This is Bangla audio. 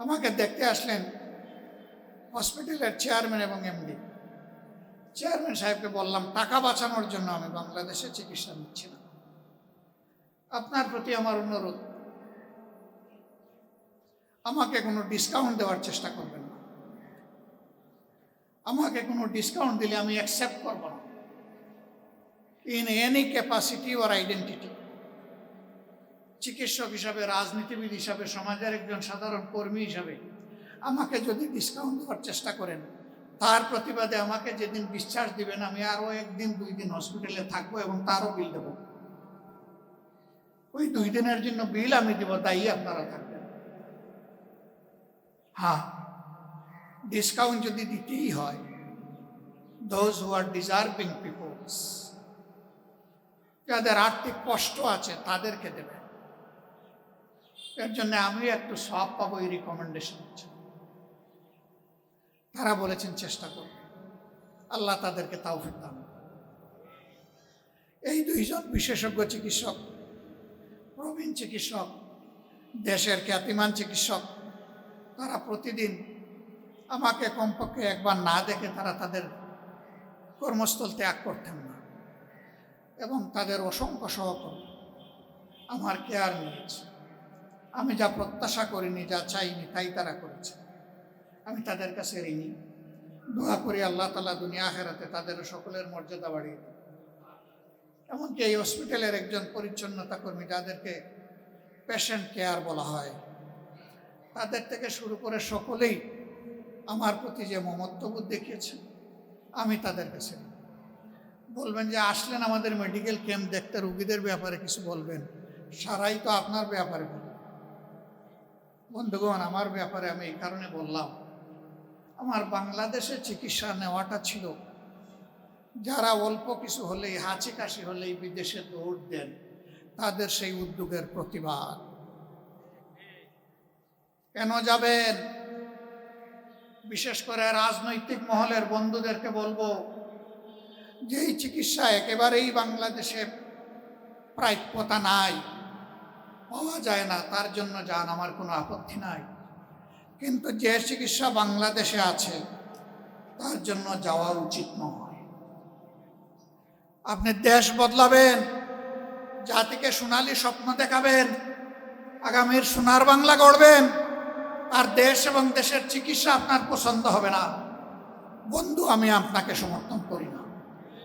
আমাকে দেখতে আসলেন হসপিটালের চেয়ারম্যান এবং এমডি। চেয়ারম্যান সাহেবকে বললাম, টাকা বাঁচানোর জন্য আমি বাংলাদেশে চিকিৎসা নিচ্ছি না। আপনার প্রতি আমার অনুরোধ, আমাকে কোনো ডিসকাউন্ট দেওয়ার চেষ্টা করবেন না। আমাকে কোনো ডিসকাউন্ট দিলে আমি অ্যাকসেপ্ট করব না। ইন এনি ক্যাপাসিটি ওর আইডেন্টিটি চিকিৎসক হিসাবে, রাজনীতিবিদ হিসাবে, সমাজের একজন সাধারণ কর্মী হিসাবে আমাকে যদি ডিসকাউন্ট দেওয়ার চেষ্টা করেন, তার প্রতিবাদে আমাকে যেদিন ডিসচার্জ দিবেন, আমি আরও একদিন, দুই দিন হসপিটালে থাকব এবং তারও বিল দেবো। ওই দুই দিনের জন্য বিল আমি দেবো, দায়ী আপনারা থাকবেন। হ্যাঁ ডিসকাউন্ট যদি দিতেই হয় those who are deserving peoples যাদের আর্থিক কষ্ট আছে, তাদেরকে দেবে এর জন্য আমি একটু সব পাবো এই রিকমেন্ডেশন তারা বলেছেন চেষ্টা করবে। আল্লাহ তাদেরকে তাও দান এই দুইজন বিশেষজ্ঞ চিকিৎসক, প্রবীণ চিকিৎসক, দেশের খ্যাতিমান চিকিৎসক, তারা প্রতিদিন আমাকে কমপক্ষে একবার না দেখে তারা তাদের কর্মস্থল ত্যাগ করতেন না এবং তাদের অসংখ্য সহকর্মী আমার কেয়ার নিয়েছে। আমি যা প্রত্যাশা করিনি, যা চাইনি, তাই তারা করেছে। আমি তাদের কাছে ঋণী। দোয়া করি আল্লাহ তালা দুনিয়া হেরাতে তাদের সকলের মর্যাদা বাড়িয়ে দেন এমনকি এই হসপিটালের একজন পরিচ্ছন্নতা কর্মী যাদেরকে পেশেন্ট কেয়ার বলা হয়, তাদের থেকে শুরু করে সকলেই আমার প্রতি যে মমত্ববোধ দেখিয়েছেন আমি তাদের কাছে। বলবেন যে, আসলেন আমাদের মেডিকেল ক্যাম্প দেখতে রুগীদের ব্যাপারে কিছু বলবেন? সারাই তো আপনার ব্যাপারে বলবেন বন্ধুগণ, আমার ব্যাপারে আমি এই কারণে বললাম, আমার বাংলাদেশে চিকিৎসা নেওয়াটা ছিল। যারা অল্প কিছু হলেই হাঁচি কাশি হলেই বিদেশে দৌড় দেন, তাদের সেই উদ্যোগের প্রতিবাদ। কেন যাবেন? বিশেষ করে রাজনৈতিক মহলের বন্ধুদেরকে বলব যে এই চিকিৎসা একেবারেই বাংলাদেশে প্রাপ্যতা নাই পাওয়া যায় না, তার জন্য যান, আমার কোনো আপত্তি নাই। কিন্তু যে চিকিৎসা বাংলাদেশে আছে, তার জন্য যাওয়া উচিত নয়। আপনি দেশ বদলাবেন, জাতিকে সোনালি স্বপ্ন দেখাবেন, আগামীর সোনার বাংলা গড়বেন, আর দেশ এবং দেশের চিকিৎসা আপনার পছন্দ হবে না। বন্ধু, আমি আপনাকে সমর্থন করি